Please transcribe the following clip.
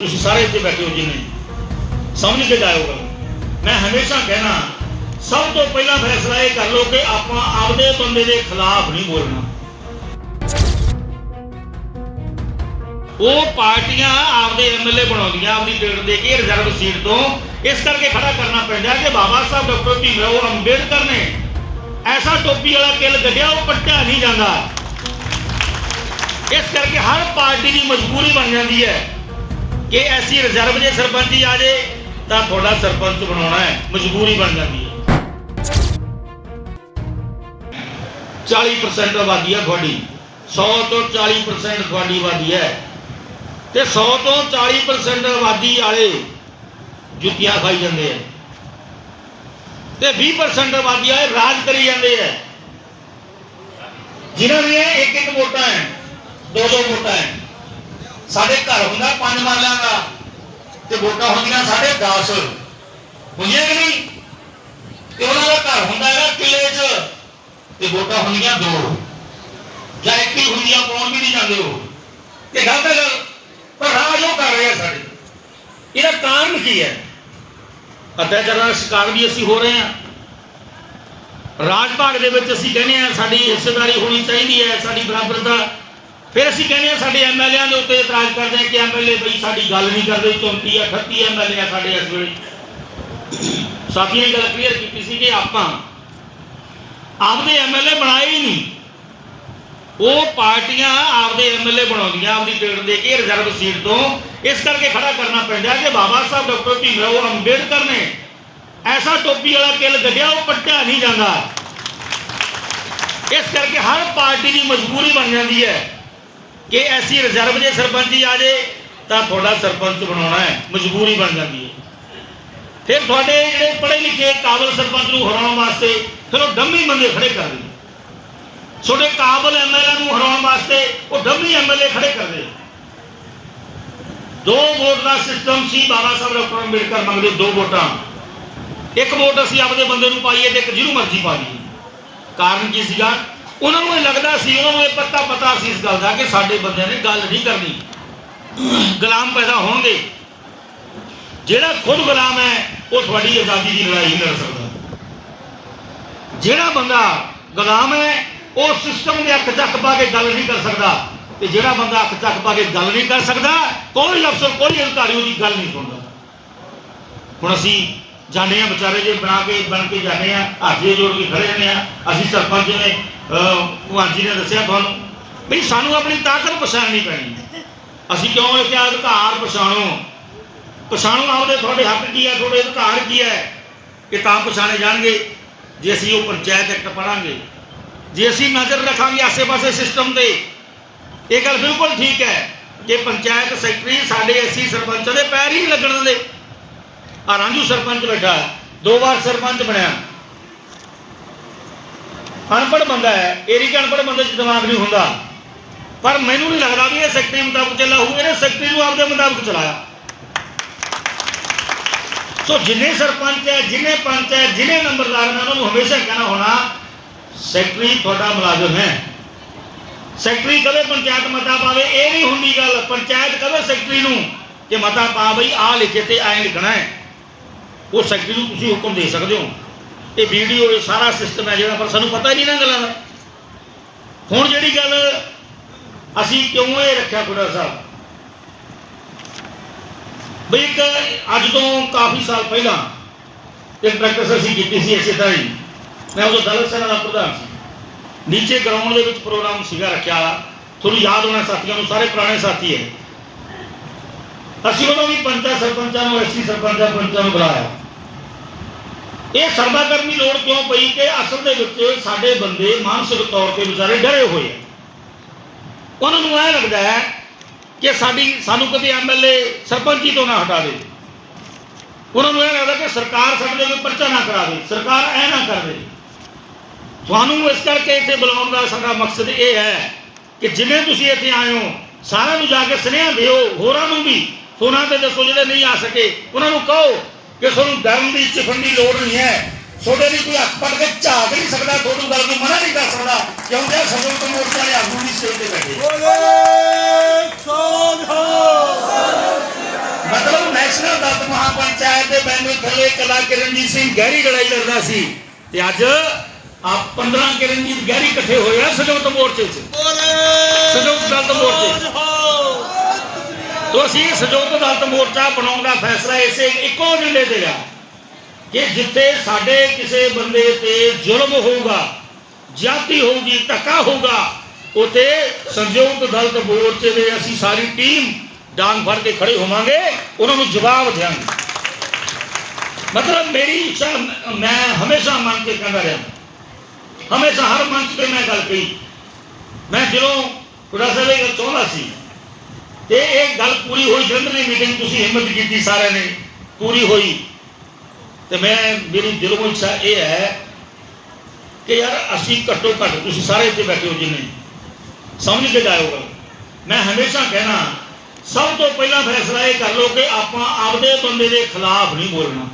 ਤੁਸੀਂ ਸਾਰੇ ਇੱਥੇ ਬੈਠੇ ਹੋ ਜਿੰਨੇ। ਸਮਝ ਕੇ ਜਾਇਓਗਾ ਮੈਂ ਹਮੇਸ਼ਾ ਕਹਿਣਾ, ਸਭ ਤੋਂ ਪਹਿਲਾਂ ਫੈਸਲਾ ਇਹ ਕਰ ਲਓ ਕਿ ਆਪਾਂ ਆਪਦੇ ਬੰਦੇ ਦੇ ਖਿਲਾਫ ਨਹੀਂ ਬੋਲਣਾ। ਉਹ ਪਾਰਟੀਆਂ ਆਪਦੇ ਐਮਐਲਏ ਬਣਾਉਂਦੀਆਂ, ਆਪਦੀ ਟਿਕਟ ਦੇ ਕੇ ਰਿਜ਼ਰਵ ਸੀਟ ਤੋਂ। ਇਸ ਕਰਕੇ ਖੜਾ ਕਰਨਾ ਪੈਂਦਾ ਕਿ ਬਾਬਾ ਸਾਹਿਬ, ਡਾਕਟਰ ਭੀਮਰਾਓ ਅੰਬੇਦਕਰ ਨੇ ਐਸਾ ਟੋਪੀ ਵਾਲਾ ਕਿਲ ਗੱਡਿਆ ਉਹ ਪੱਟਿਆ ਨਹੀਂ ਜਾਂਦਾ। ਇਸ ਕਰਕੇ ਹਰ ਪਾਰਟੀ ਦੀ ਮਜਬੂਰੀ ਬਣ ਜਾਂਦੀ ਹੈ। ਕਿ ਐਸੀ ਰਿਜ਼ਰਵ ਜੇ ਸਰਪੰਚੀ ਆ ਜੇ, ਤਾਂ ਤੁਹਾਡਾ ਸਰਪੰਚ ਬਣਾਉਣਾ ਹੈ, ਮਜਬੂਰੀ ਬਣ ਜਾਂਦੀ ਹੈ। 40% ਆਬਾਦੀ ਹੈ ਤੁਹਾਡੀ 100 ਤੋਂ 40% ਤੁਹਾਡੀ ਆਬਾਦੀ ਹੈ। ਤੇ 100 ਤੋਂ 40% ਆਬਾਦੀ ਵਾਲੇ ਜੁੱਤੀਆਂ ਖਾਈ ਜਾਂਦੇ ਆ। ਤੇ 20% ਆਬਾਦੀ ਵਾਲੇ ਰਾਜ ਕਰੀ ਜਾਂਦੇ ਆ। ਜਿਨ੍ਹਾਂ ਦੀਆਂ ਇੱਕ ਇੱਕ ਵੋਟਾਂ ਹੈ ਦੋ ਦੋ ਵੋਟਾਂ ਹੈ। ਸਾਡੇ ਘਰ ਹੁੰਦਾ ਪੰਜ ਮਾਲਿਆਂ ਦਾ, ਤੇ ਵੋਟਾਂ ਹੁੰਦੀਆਂ ਸਾਡੇ 10 ਹੁੰਦੀਆਂ ਕਿ ਨਹੀਂ? ਤੇ ਉਹਨਾਂ ਦਾ ਘਰ ਹੁੰਦਾ ਹੈਗਾ ਕਿਲੇ 'ਚ, ਤੇ ਵੋਟਾਂ ਹੁੰਦੀਆਂ ਦੋ। ਜਾਂ ਇੱਕ ਹੀ ਹੁੰਦੀਆਂ ਪਾਉਣ ਵੀ ਨਹੀਂ ਜਾਂਦੇ ਉਹ। ਤੇ ਗਲਤ ਹੈ ਪਰ ਰਾਜ ਉਹ ਕਰ ਰਿਹਾ ਸਾਡੇ। ਇਹਦਾ ਕਾਰਨ ਕੀ ਹੈ? ਅਤਿਆਚਾਰਾਂ ਦਾ ਸ਼ਿਕਾਰ ਵੀ ਅਸੀਂ ਹੋ ਰਹੇ ਹਾਂ। ਰਾਜ ਭਾਗ ਦੇ ਵਿੱਚ ਅਸੀਂ ਕਹਿੰਦੇ ਆ ਸਾਡੀ ਹਿੱਸੇਦਾਰੀ ਹੋਣੀ ਚਾਹੀਦੀ ਹੈ, ਸਾਡੀ ਬਰਾਬਰਤਾ ਫਿਰ ਅਸੀਂ ਕਹਿੰਦੇ ਆ ਸਾਡੇ ਐਮਐਲਏਆਂ ਦੇ ਉੱਤੇ ਇਤਰਾਜ਼ ਕਰਦੇ ਆ ਕਿ ਐਮਐਲਏ ਬਈ ਸਾਡੀ ਗੱਲ ਨਹੀਂ ਕਰਦੇ 34 ਆ 38 ਐਮਐਲਏ ਆ ਸਾਡੇ ਇਸ ਵੇਲੇ। ਸਾਥੀ ਨੇ ਗੱਲ ਕਲੀਅਰ ਕੀਤੀ ਸੀ ਕਿ ਆਪਾਂ ਆਪਦੇ ਐਮਐਲਏ ਬਣਾਏ ਹੀ ਨਹੀਂ। ਉਹ ਪਾਰਟੀਆਂ ਆਪਦੇ ਐਮਐਲਏ ਬਣਾਉਂਦੀਆਂ, ਆਪਦੀ ਟਿਕਟ ਦੇ ਕੇ ਰਿਜ਼ਰਵ ਸੀਟ ਤੋਂ। ਇਸ ਕਰਕੇ ਖੜਾ ਕਰਨਾ ਪੈਂਦਾ ਕਿ ਬਾਬਾ ਸਾਹਿਬ, ਡਾਕਟਰ ਭੀਮਰਾਓ ਅੰਬੇਡਕਰ ਨੇ ਐਸਾ ਟੋਪੀ ਵਾਲਾ ਕਿਲ ਗੱਡਿਆ ਉਹ ਪੱਟਿਆ ਨਹੀਂ ਜਾਂਦਾ। ਇਸ ਕਰਕੇ ਹਰ ਪਾਰਟੀ ਦੀ ਮਜਬੂਰੀ ਬਣ ਜਾਂਦੀ ਹੈ। ਕਿ ਐਸੀ ਰਿਜ਼ਰਵ ਜੇ ਸਰਪੰਚ ਹੀ ਆ ਜੇ, ਤਾਂ ਤੁਹਾਡਾ ਸਰਪੰਚ ਬਣਾਉਣਾ ਹੈ, ਮਜਬੂਰੀ ਬਣ ਜਾਂਦੀ ਹੈ। ਫਿਰ ਤੁਹਾਡੇ ਜਿਹੜੇ ਪੜ੍ਹੇ ਲਿਖੇ ਕਾਬਲ ਸਰਪੰਚ ਨੂੰ ਹਰਾਉਣ ਵਾਸਤੇ, ਫਿਰ ਉਹ ਡੰਮੀ ਬੰਦੇ ਖੜੇ ਕਰ ਦਿੰਦੇ। ਤੁਹਾਡੇ ਕਾਬਲ ਐਮਐਲਏ ਨੂੰ ਹਰਾਉਣ ਵਾਸਤੇ, ਉਹ ਡੰਮੀ ਐਮਐਲਏ ਖੜੇ ਕਰਦੇ ਦੋ ਵੋਟ ਦਾ ਸਿਸਟਮ ਸੀ, ਬਾਬਾ ਸਾਹਿਬ ਡਾਕਟਰ ਅੰਬੇਡਕਰ ਮੰਗਦੇ ਦੋ ਵੋਟਾਂ। ਇੱਕ ਵੋਟ ਅਸੀਂ ਆਪਦੇ ਬੰਦੇ ਨੂੰ ਪਾਈਏ ਤੇ ਇੱਕ ਜਿਹਨੂੰ ਮਰਜ਼ੀ ਪਾ ਲਈਏ। ਕਾਰਨ ਕੀ ਸੀਗਾ? ਉਹਨਾਂ ਨੂੰ ਇਹ ਲੱਗਦਾ ਸੀ, ਉਹਨਾਂ ਨੂੰ ਇਹ ਪਤਾ ਪਤਾ ਸੀ ਇਸ ਗੱਲ ਦਾ ਕਿ ਸਾਡੇ ਬੰਦਿਆਂ ਨੇ ਗੱਲ ਨਹੀਂ ਕਰਨੀ। ਗੁਲਾਮ ਪੈਦਾ ਹੋਣਗੇ। ਜਿਹੜਾ ਖੁਦ ਗੁਲਾਮ ਹੈ, ਉਹ ਤੁਹਾਡੀ ਆਜ਼ਾਦੀ ਦੀ ਲੜਾਈ ਨਹੀਂ ਲੜ ਸਕਦਾ। ਜਿਹੜਾ ਬੰਦਾ ਗੁਲਾਮ ਹੈ, ਉਹ ਸਿਸਟਮ ਦੇ ਅੱਖ ਚੱਕ ਪਾ ਕੇ ਗੱਲ ਨਹੀਂ ਕਰ ਸਕਦਾ। ਤੇ ਜਿਹੜਾ ਬੰਦਾ ਅੱਖ ਚੱਕ ਪਾ ਕੇ ਗੱਲ ਨਹੀਂ ਕਰ ਸਕਦਾ, ਕੋਈ ਅਫਸਰ, ਕੋਈ ਅਧਿਕਾਰੀ ਉਹਦੀ ਗੱਲ ਨਹੀਂ ਸੁਣਦਾ। ਹੁਣ ਅਸੀਂ ਜਾਂਦੇ ਆ ਵਿਚਾਰੇ ਜੇ ਬਣਾ ਕੇ, ਬਣ ਕੇ ਜਾਂਦੇ ਆ ਹਾਥੀ ਜੋੜ ਕੇ ਖੜੇ ਹੁੰਦੇ ਆ ਅਸੀਂ ਸਰਪੰਚ ਨੇ ਵਾਂਜੀ ਨੇ ਦੱਸਿਆ ਤੁਹਾਨੂੰ ਵੀ ਸਾਨੂੰ ਆਪਣੀ ਤਾਕਤ ਪਛਾਣਨੀ ਪੈਣੀ। ਅਸੀਂ ਕਿਉਂ ਇਹ ਕਿਹਾ ਅਧਿਕਾਰ ਪਛਾਣੋ? ਪਛਾਣੋ ਆਪਦੇ ਤੁਹਾਡੇ ਹੱਕ ਕੀ ਹੈ, ਤੁਹਾਡੇ ਅਧਿਕਾਰ ਕੀ ਹੈ? ਇਹ ਤਾਂ ਪਛਾਣੇ ਜਾਣਗੇ। ਜੇ ਅਸੀਂ ਉਹ ਪੰਚਾਇਤ ਐਕਟ ਪੜਾਂਗੇ ਜੇ ਅਸੀਂ ਨਜ਼ਰ ਰੱਖਾਂਗੇ ਆਸੇ-ਪਾਸੇ ਸਿਸਟਮ ਤੇ, ਇਹ ਗੱਲ ਬਿਲਕੁਲ ਠੀਕ ਹੈ ਕਿ ਪੰਚਾਇਤ ਸੈਕਟਰੀ ਸਾਡੇ ਐਸੀ ਸਰਪੰਚਾਂ ਦੇ ਪੈਰ ਹੀ ਨਹੀਂ ਲੱਗਣ ਦੇ ਆ ਰਾਂਝੂ ਸਰਪੰਚ ਬੈਠਾ ਦੋ ਵਾਰ ਸਰਪੰਚ ਬਣਿਆ। ਅਨਪੜ੍ਹ ਬੰਦਾ ਹੈ ਏਰੀ ਅਨਪੜ੍ਹ ਬੰਦੇ 'ਚ ਦਿਮਾਗ ਨਹੀਂ ਹੁੰਦਾ। ਪਰ ਮੈਨੂੰ ਨਹੀਂ ਲੱਗਦਾ ਵੀ ਇਹ ਸੈਕਟਰੀ ਮੁਤਾਬਕ ਚੱਲਾ ਹੋਊ, ਇਹਨੇ ਸੈਕਟਰੀ ਨੂੰ ਆਪਦੇ ਮੁਤਾਬਕ ਚਲਾਇਆ। ਸੋ ਜਿੰਨੇ ਸਰਪੰਚ ਹੈ, ਜਿੰਨੇ ਪੰਚ ਹੈ, ਜਿੰਨੇ ਨੰਬਰਦਾਰ ਨੇ, ਉਹਨਾਂ ਨੂੰ ਹਮੇਸ਼ਾ ਕਹਿਣਾ ਹੋਣਾ ਸੈਕਟਰੀ ਤੁਹਾਡਾ ਮੁਲਾਜ਼ਮ ਹੈ। ਸੈਕਟਰੀ ਕਦੇ ਪੰਚਾਇਤ ਮਤਾ ਪਾਵੇ, ਇਹ ਨਹੀਂ ਹੁੰਦੀ ਗੱਲ। ਪੰਚਾਇਤ ਕਦੇ ਸੈਕਟਰੀ ਨੂੰ ਕਿ ਮਤਾ ਪਾ ਬਈ, ਆਹ ਲਿਖੇ ਤੇ ਐਂ ਲਿਖਣਾ ਹੈ। ਉਹ ਸੈਕਟਰੀ ਨੂੰ ਤੁਸੀਂ ਹੁਕਮ ਦੇ ਸਕਦੇ ਹੋ। ਇਹ ਵੀਡੀਓ, ਇਹ ਸਾਰਾ ਸਿਸਟਮ ਹੈ ਜਿਹੜਾ, ਪਰ ਸਾਨੂੰ ਪਤਾ ਹੀ ਨਹੀਂ ਨਾ ਗੱਲਾਂ ਦਾ। ਹੁਣ ਜਿਹੜੀ ਗੱਲ ਅਸੀਂ ਕਿਉਂ ਇਹ ਰੱਖਿਆ ਗੁਰਦਾ ਸਾਹਿਬ? ਬਈ ਇੱਕ ਅੱਜ ਤੋਂ ਕਾਫੀ ਸਾਲ ਪਹਿਲਾਂ ਇੱਕ ਪ੍ਰੈਕਟਿਸ ਅਸੀਂ ਕੀਤੀ ਸੀ ਇਸੇ ਤਰ੍ਹਾਂ ਹੀ। ਮੈਂ ਉਦੋਂ ਦਲਤ ਸੈਨਾ ਦਾ ਪ੍ਰਧਾਨ ਸੀ। ਨੀਚੇ ਗਰਾਊਂਡ ਦੇ ਵਿੱਚ ਪ੍ਰੋਗਰਾਮ ਸੀਗਾ ਰੱਖਿਆ ਤੁਹਾਨੂੰ ਯਾਦ ਹੋਣਾ ਸਾਥੀਆਂ ਨੂੰ, ਸਾਰੇ ਪੁਰਾਣੇ ਸਾਥੀ ਹੈ। ਅਸੀਂ ਉਦੋਂ ਵੀ ਪੰਚਾਂ, ਸਰਪੰਚਾਂ ਨੂੰ ਐਸੀ ਸਰਪੰਚਾਂ, ਪੰਚਾਂ ਨੂੰ ਬੁਲਾਇਆ। ਇਹ ਸਰਦਾ ਕਰਨ ਦੀ ਲੋੜ ਕਿਉਂ ਪਈ ਕਿ ਅਸਲ ਦੇ ਵਿੱਚ ਸਾਡੇ ਬੰਦੇ ਮਾਨਸਿਕ ਤੌਰ ਤੇ ਵਿਚਾਰੇ ਡਰੇ ਹੋਏ ਆ। ਉਹਨਾਂ ਨੂੰ ਐ ਲੱਗਦਾ ਹੈ ਕਿ ਸਾਡੀ, ਸਾਨੂੰ ਕਦੇ ਐਮਐਲਏ ਸਰਪੰਚੀ ਤੋਂ ਨਾ ਹਟਾ ਦੇ। ਉਹਨਾਂ ਨੂੰ ਇਹ ਲੱਗਦਾ ਕਿ ਸਰਕਾਰ ਸਾਡੇ ਕੋਈ ਪਰਚਾ ਨਾ ਕਰਾਵੇ, ਸਰਕਾਰ ਐ ਨਾ ਕਰ। ਦੇ ਤੁਹਾਨੂੰ ਇਸ ਕਰਕੇ ਇੱਥੇ ਬੁਲਾਉਣ ਦਾ ਸਾਡਾ ਮਕਸਦ ਇਹ ਹੈ ਕਿ ਜਿਵੇਂ ਤੁਸੀਂ ਇੱਥੇ ਆਏ ਹੋ, ਸਾਰਿਆਂ ਨੂੰ ਜਾ ਕੇ ਸੁਨੇਹਾ ਦਿਓ, ਹੋਰਾਂ ਨੂੰ ਵੀ ਉਹਨਾਂ ਤੇ ਦੱਸੋ ਜਿਹੜੇ ਨਹੀਂ ਆ ਸਕੇ, ਉਹਨਾਂ ਨੂੰ ਕਹੋ। ਕਿ ਤੁਹਾਨੂੰ ਡਰਨ ਦੀ ਚਿਫਣ ਦੀ ਲੋੜ ਨਹੀਂ ਹੈ। ਤੁਹਾਡੇ ਲਈ ਕੋਈ ਹੱਥ ਪੜ ਕੇ ਝਾਕ ਨਹੀਂ ਸਕਦਾ ਤੁਹਾਨੂੰ ਗੱਲ ਨੂੰ ਮਨਾ ਨਹੀਂ ਕਰ ਸਕਦਾ। ਕਿਉਂਕਿ ਇਹ ਸੰਗਤ ਮੋਰਚਾ ਦੇ ਆਗੂ ਦੀ ਸਟੇਜ ਤੇ ਬੈਠੇ। ਬੋਲੇ ਨੈਸ਼ਨਲ ਦਲਤ ਮਹਾਪੰਚਾਇਤ ਦੇ ਬੈਨਰ ਥੱਲੇ ਕਲਾ ਕਿਰਨਜੀਤ ਸਿੰਘ ਗਹਿਰੀ ਲੜਾਈ ਲੜਦਾ ਸੀ। ਤੇ ਅੱਜ ਆਪ 15 ਕਿਰਨਜੀਤ ਗਹਿਰੀ ਇਕੱਠੇ ਹੋਏ ਆ ਸੰਯੁਕਤ ਮੋਰਚੇ 'ਚ। ਸੰਯੁਕਤ ਦਲਤ ਮੋਰਚੇ ਤੋ ਅਸੀਂ ਇਹ ਸੰਯੁਕਤ ਦਲਤ ਮੋਰਚਾ ਬਣਾਉਣ ਦਾ ਫੈਸਲਾ ਇਸੇ ਇੱਕੋ ਏਜੰਡੇ ਤੇ ਲਿਆ ਕਿ ਜਿੱਥੇ ਸਾਡੇ ਕਿਸੇ ਬੰਦੇ ਤੇ ਜ਼ੁਲਮ ਹੋਊਗਾ ਜਾਤੀ ਹੋਊਗੀ, ਧੱਕਾ ਹੋਊਗਾ ਉਤੇ ਸੰਯੁਕਤ ਦਲਤ ਮੋਰਚੇ ਦੇ ਅਸੀਂ ਸਾਰੀ ਟੀਮ ਡਾਂਗ ਫੜ ਕੇ ਖੜੇ ਹੋਵਾਂਗੇ, ਉਹਨਾਂ ਨੂੰ ਜਵਾਬ ਦੇਵਾਂਗੇ। ਮਤਲਬ ਮੇਰੀ ਇੱਛਾ, ਮੈਂ ਹਮੇਸ਼ਾ ਮੰਨ ਕੇ ਕਹਿੰਦਾ ਰਿਹਾ। ਹਮੇਸ਼ਾ ਹਰ ਮੰਚ ਤੇ ਮੈਂ ਗੱਲ ਕਹੀ। ਮੈਂ ਦਿਲੋਂ ਖੁਦਾ ਸਾਹਿਬ ਇਹ ਚਾਹੁੰਦਾ ਸੀ ਤੇ ਇਹ ਗੱਲ ਪੂਰੀ ਹੋਈ ਜਲੰਧਰ ਮੀਟਿੰਗ ਤੁਸੀਂ ਹਿੰਮਤ ਕੀਤੀ ਸਾਰਿਆਂ ਨੇ, ਪੂਰੀ ਹੋਈ। ਤੇ ਮੈਂ, ਮੇਰੀ ਦਿਲੋਂ ਇੱਛਾ ਇਹ ਹੈ ਕਿ ਯਾਰ ਅਸੀਂ ਘੱਟੋ ਘੱਟ, ਤੁਸੀਂ ਸਾਰੇ ਇੱਥੇ ਬੈਠੇ ਹੋ ਜਿੰਨੇ, ਸਮਝ ਕੇ ਜਾਇਓ ਮੈਂ ਹਮੇਸ਼ਾ ਕਹਿਣਾ, ਸਭ ਤੋਂ ਪਹਿਲਾਂ ਫੈਸਲਾ ਇਹ ਕਰ ਲਓ ਕਿ ਆਪਾਂ ਆਪਦੇ ਬੰਦੇ ਦੇ ਖਿਲਾਫ ਨਹੀਂ ਬੋਲਣਾ।